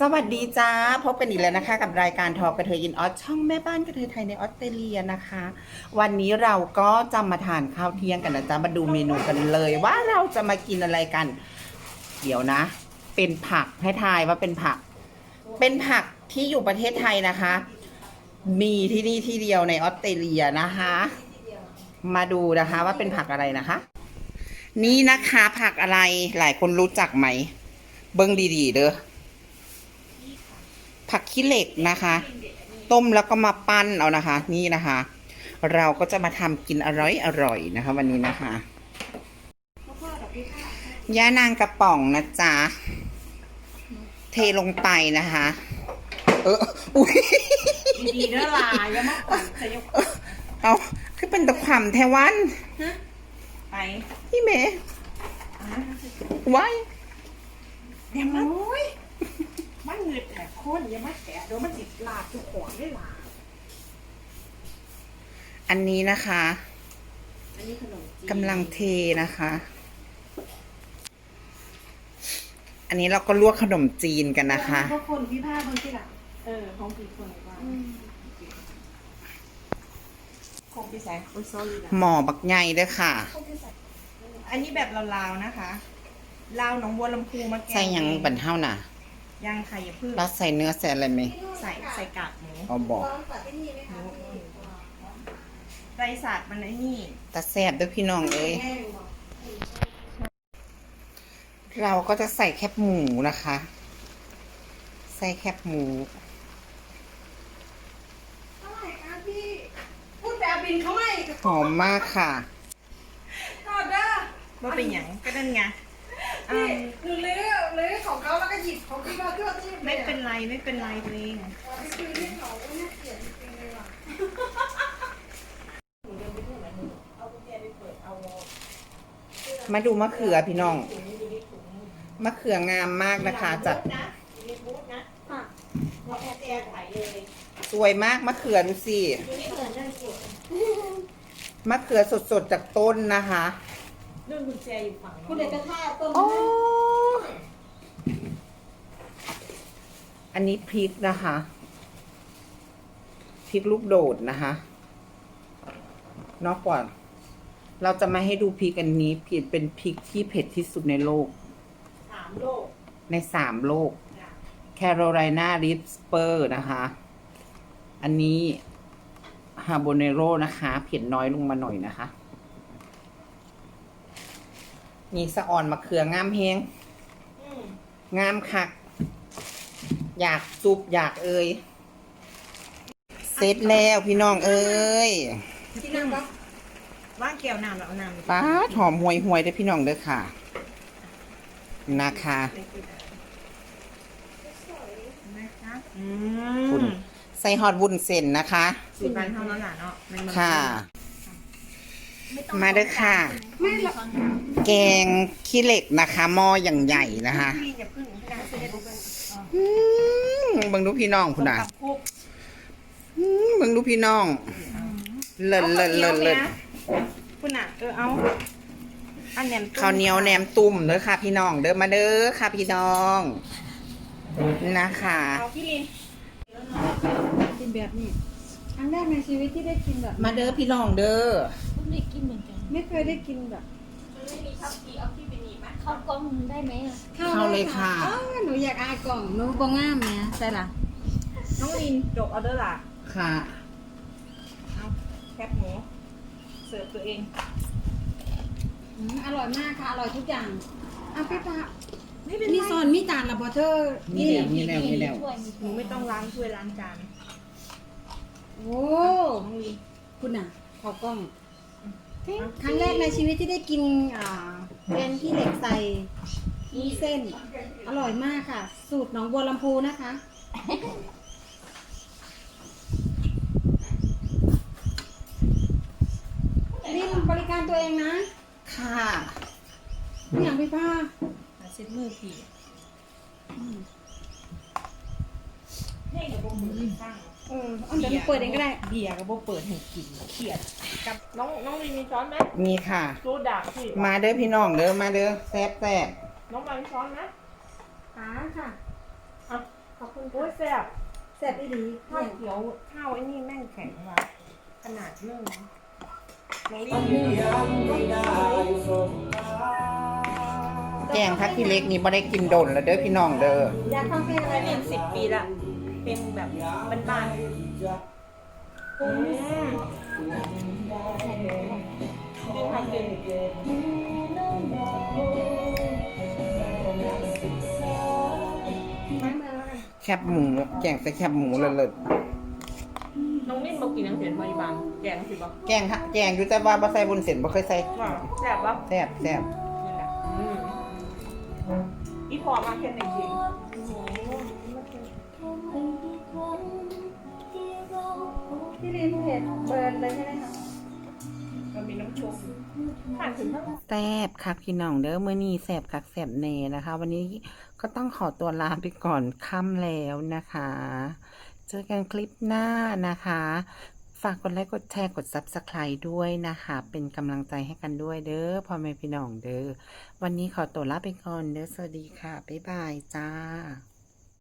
สวัสดีจ้า พบกันอีกแล้วนะคะ กับรายการทอกระเทยอินออสช่องแม่บ้านกระเทยไทยในออสเตรเลียนะคะ วันนี้เราก็จะมาทานข้าวเที่ยงกันนะจ๊ะมาดูเมนูกันเลย ว่าเราจะมากินอะไรกัน เดี๋ยวนะ เป็นผักให้ทายว่าเป็นผัก เป็นผักที่อยู่ประเทศไทยนะคะ มีที่นี่ที่เดียวในออสเตรเลียนะคะ มาดูนะคะว่าเป็นผักอะไรนะคะ นี่นะคะผักอะไรหลายคนรู้จักไหม เบิ้งดีๆเด้อ ผักขี้เหล็กนะคะ ต้มแล้วก็มาปั้นเอานะคะ นี่นะคะ เราก็จะมาทำกินอร่อยอร่อยๆนะคะ วันนี้นะคะย่านางกระป๋องนะจ๊ะเทลงไปนะคะ เอออุ้ยดีๆเด้อลาอย่ามาขวัญจะยกเอาคือเป็นตะความแทวันไปพี่เมย์ไว้อย่ามาโอ้ยมันเหงืดแต่ คนอย่ามาแกะเดี๋ยวมันติดลาบทุกของได้ลาอันนี้นะคะอันนี้ขนมจีนกำลังเทนะคะ อันนี้เราก็ลวกขนมจีนกันนะคะ ก็คนพี่ผ้าบางที่หลังเออของพี่คนว่าคงพี่แสงโอ้ย sorry นะหมอบักใหญ่ด้วยค่ะ อันนี้แบบลาวๆนะคะ ลาวหนองบัวลำพูมาแกงใส่หยังบันเท่าน่ะ ยังค่ะอย่าเพิ่งเราใส่เนื้อใส่อะไรไหมใส่ใส่กากหมูเอาบอกใจศาสตร์มันไอ้นี่ตาแซบด้วยพี่น้องเอ้ยเราก็จะใส่แคบหมูนะคะ ใส่แคบหมูเท่าไหร่คะพี่พูดแบบบินเขาไม่หอมมากค่ะก่อนเด้อว่าเป็นหยังก็นั่นไงอืพี่มหนูลื้อลื้อ ของเขาแล้วก็หยิบของพี่มาเพื่อที่ไม่เป็นไรไม่เป็นไรตัวเองไปคุยที่เขาเนี่ยเกลียดจริงๆเลยว่ะมาดูมะเขือพี่น้อง มะเขืองามมากนะคะจัดเราแอร์แอร์ถ่ายเลยสวยมากมะเขือดูสิมะเขือสดๆจากต้นนะคะนู่นคุณแจอยู่ฝั่งคุณเด็กกระทาต้น อ้อันนี้พริกนะคะพริกลูกโดดนะคะนอกกว่าเราจะมาให้ดูพริกอันนี้ผิดเป็นพริกที่เผ็ดที่สุดในโลก สามโลก ในสามโลก แคโรไลนาริปสเปอร์นะคะ อันนี้ฮาโบเนโรนะคะ เผ็ดน้อยลงมาหน่อยนะคะนี่สะออนมะเขืองามเฮงอืมงามคัก อยากซุปอยากเอ่ยเสร็จแล้วพี่น้องเอ้ยที่นั่งปะว่างเกี่ยวน้ำแล้วเอาน้ำป้าดหอมห่วยห่วยๆเด้อพี่น้องเด้อค่ะ นะคะ นะคะอืคุณ มใส่ฮอตวุ้นเส้นนะคะ สูตรบ้านเท่านั้นแหละเนาะมันมันค่ะ มาเด้อค่ะแกงขี้เหล็กนะคะหม้ออย่างใหญ่นะคะ พี่อย่าพึ่งพี่นางเสด็จเบิ่ง อืมเบิ่งดูพี่น้องคุณน่ะกับคุกอืมเบิ่งดูพี่น้อง เลิศเลิศเลิศเลิศคุณน่ะเออเอาอันแหนมตุ้มข้าวเหนียวแหนมตุ่มเด้อค่ะ พี่น้อง เด้อมาเด้อค่ะพี่น้องนะคะ เอาพี่ลินกินแบบนี้ครั้งแรกในชีวิตที่ได้กินแบบ มาเด้อพี่น้องเด้อ ไม่กินเหมือนกันไม่เคยได้กินแบบ เข้ากล้องได้ไหมอะเข้าเลยค่ะ อ้าวหนูอยากอายกล่องหนูบองงามเนี่ยใช่ล่ะน้องลินจบออเดอร์ล่ะค่ะ เอาแคบหมูเสิร์ฟตัวเองอืมอร่อยมากค่ะ อร่อยทุกอย่างอะพี่ปาไม่เป็นมีไรซอนมีจานละบอเทอร์นี่แหละนี่ แล้วนี่แล้วถ้วยมีหนูไม่ต้องล้างถ้วยล้างจานโอ้ น้องลินคุณน่ะขอกล้อง ครั้งแรกในชีวิตที่ได้กินอ่าเป็นที่เหล็กใส่มีเส้น อร่อยมากค่ะ สูตรหนองบัวลำพูนะคะ นี่บริการตัวเองนะ ค่ะไม่อย่างพี่ป้าเซ็ตมือผี ให้กับโบเปิดให้ฟังเออเอาเดี๋ยวหนูเปิดเองก็ได้ เบียร์กับโบเปิดให้กินเครียดกับน้องน้องลินมีช้อนไหมมีค่ะรู้ดักพี่มาเด้อพี่น้องเด้อมาเด้อแซ่บแซ่บน้องบางช้อนไหมขาค่ะเอาโอ้ยแซ่บแซ่บอีหลีข้าวเขียวข้าวไอ้นี่แม่งแข็งว่ะขนาดเรื่องนะน้องลี่แกงพักที่เล็กนี่บ่ได้กินโดนแล้วเด้อพี่น้องเด้อ อยากฟังเพลงอะไรไม่เนี่เป็ยนสิบปีละ เป็นแบบบ้านๆอืมจริงค่ะจริงไม้มือแล้วกันแคบหมูแกงใส่แคบหมูเลยเลยน้องนิ่มบอกกินน้ำเสียงบริบาลแกงสิบอกแกงฮะแกงอยู่แต่ว่าบ่ใส่บุญเส้นบ่เคยใส่ว่าแซ่บปะแซ่บแซ่บนี่แหละอืมอีพอมาแค่ไหนจริง พี่ลินเผ็ดเบิร์นเลยใช่ไหมคะมันมีน้ำชมผ่านถึงทั้แซบคักพี่น้องเด้อเมื้อนี้แซบคักแซบแน่นะคะ วันนี้ก็ต้องขอตัวลาไปก่อนค่ำแล้วนะคะ เจอกันคลิปหน้านะคะ ฝากกดไลค์กดแชร์กด Subscribe ด้วยนะคะ เป็นกำลังใจให้กันด้วยเด้อพ่อแม่พี่น้องเด้อวันนี้ขอตัวลาไปก่อนเด้อสวัสดีค่ะ บ๊ายบายจ้า